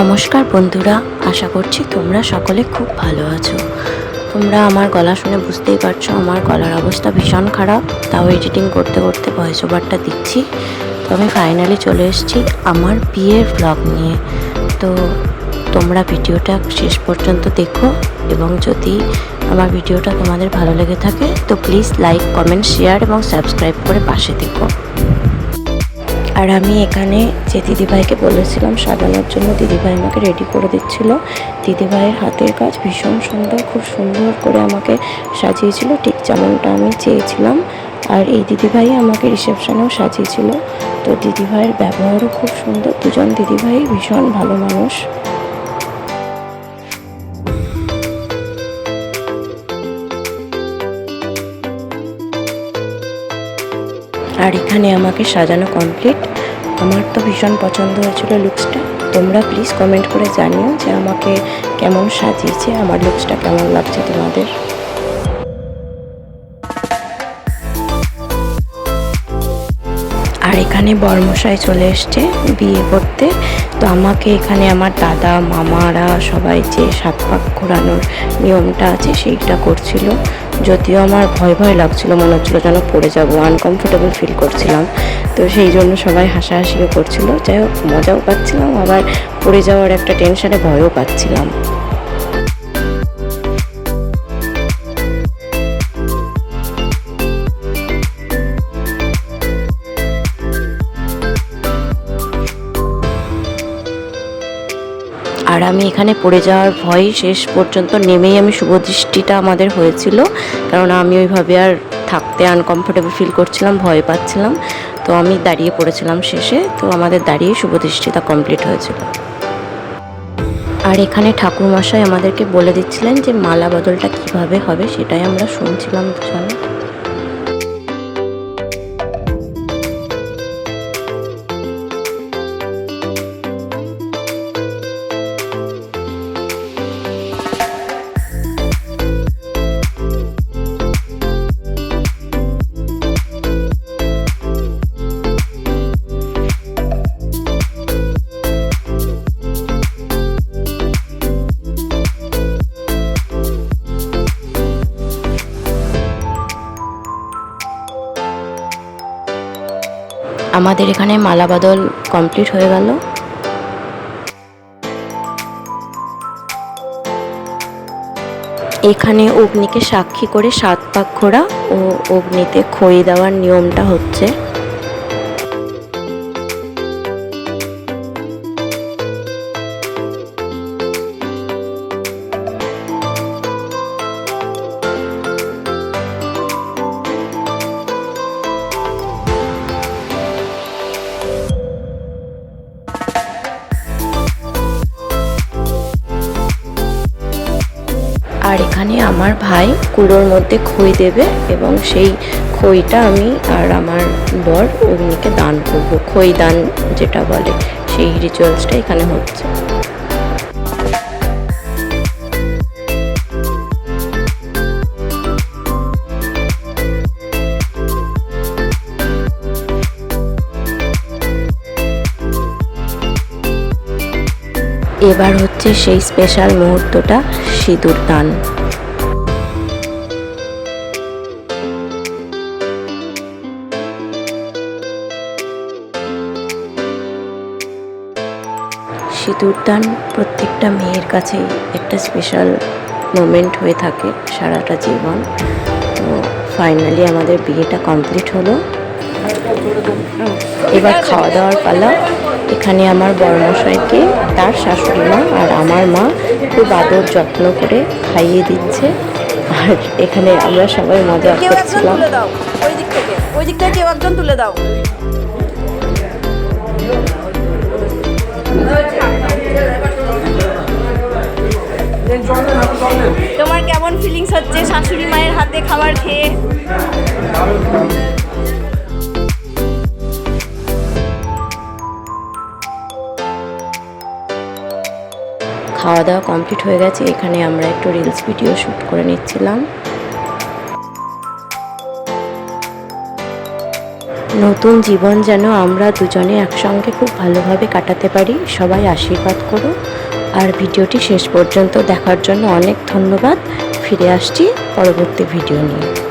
নমস্কার বন্ধুরা, আশা করছি তোমরা সকলে খুব ভালো আছো। তোমরা আমার গলা শুনে বুঝতেই পারছ, আমার গলার অবস্থা ভীষণ খারাপ। তাও এডিটিং করতে করতে ভয়েস ওভারটা দিচ্ছি। তো আমি ফাইনালি চলে এসেছি আমার বিয়ের ব্লগ নিয়ে। তো তোমরা ভিডিওটা শেষ পর্যন্ত দেখো এবং যদি আমার ভিডিওটা তোমাদের ভালো লেগে থাকে, তো প্লিজ লাইক কমেন্ট শেয়ার এবং সাবস্ক্রাইব করে পাশে দেখো আর আমি এখানে যে দিদিভাইকে বলেছিলাম সাজানোর জন্য, দিদিভাই আমাকে রেডি করে দিচ্ছিল। দিদিভাইয়ের হাতের কাজ ভীষণ সুন্দর, খুব সুন্দর করে আমাকে সাজিয়েছিল। ঠিক যেমনটা আমি চেয়েছিলাম। আর এই দিদিভাই আমাকে রিসেপশনেও সাজিয়েছিল। তো দিদিভাইয়ের ব্যবহারও খুব সুন্দর। দুজন দিদিভাই ভীষণ ভালো মানুষ। আর এখানে আমাকে সাজানো কমপ্লিট আমার তো ভীষণ পছন্দ হয়েছিল লুকসটা তোমরা প্লিজ কমেন্ট করে জানিও যে আমাকে কেমন সাজিয়েছে, আমার লুকসটা কেমন লাগছে তোমাদের। আর এখানে বর্মশাই চলে এসছে বিয়ে করতে। তো আমাকে এখানে আমার দাদা, মামারা সবাই যে সাত পাক ঘোরানোর নিয়মটা আছে, সেইটা করছিল। যদিও আমার ভয় ভয় লাগছিল, মনে হচ্ছিল যেন পড়ে যাব আনকমফোর্টেবল ফিল করছিলাম। তো সেই জন্য সবাই হাসাহাসিও করছিল। যাই হোক, মজাও পাচ্ছিলাম, আবার পড়ে যাওয়ার একটা টেনশানে ভয়ও পাচ্ছিলাম। আর আমি এখানে পড়ে যাওয়ার ভয় শেষ পর্যন্ত নেমেই আমি শুভদৃষ্টিটা আমাদের হয়েছিল। কারণ আমি ওইভাবে আর থাকতে আনকমফোর্টেবল ফিল করছিলাম, ভয় পাচ্ছিলাম। তো আমি দাঁড়িয়ে পড়েছিলাম শেষে, তো আমাদের দাঁড়িয়ে শুভদৃষ্টিটা কমপ্লিট হয়েছিল। আর এখানে ঠাকুরমশাই আমাদেরকে বলে দিচ্ছিলেন যে মালা বদলটা কীভাবে হবে সেটাই আমরা শুনছিলাম দুজনে। আমাদের এখানে মালা বদল কমপ্লিট হয়ে গেল। এখানে অগ্নিকে সাক্ষী করে সাত পাক ঘোরা ও অগ্নিতে খই দেওয়ার নিয়মটা হচ্ছে। আর এখানে আমার ভাই কুড়োর মধ্যে খই দেবে এবং সেই খইটা আমি আর আমার বর অগ্নিকে দান করব। খই দান যেটা বলে সেই রিচুয়ালসটা এখানে হচ্ছে। এবার হচ্ছে সেই স্পেশাল মুহূর্তটা সিঁদুর দান। সিঁদুর দান প্রত্যেকটা মেয়ের কাছেই একটা স্পেশাল মোমেন্ট হয়ে থাকে সারাটা জীবন। তো ফাইনালি আমাদের বিয়েটা কমপ্লিট হলো। এবার খাওয়া দাওয়ার পালা। এখানে আমার বড়মশাইকে তার শাশুড়ি মা আর আমার মা খুব আদর যত্ন করে খাইয়ে দিচ্ছে। আর এখানে আমরা সবাই মজা করছিলাম। ওই দিক থেকে। ওই দিক থেকে একজন তুলে দাও। তোমার কেমন ফিলিংস হচ্ছে শাশুড়ি মায়ের হাতে খাবার খেয়ে? খাওয়া দাওয়া কমপ্লিট হয়ে গেছে। এখানে আমরা একটু রিলস ভিডিও শ্যুট করে নিচ্ছিলাম। নতুন জীবন যেন আমরা দুজনে একসঙ্গে খুব ভালোভাবে কাটাতে পারি, সবাই আশীর্বাদ করো আর ভিডিওটি শেষ পর্যন্ত দেখার জন্য অনেক ধন্যবাদ। ফিরে আসছি পরবর্তী ভিডিও নিয়ে।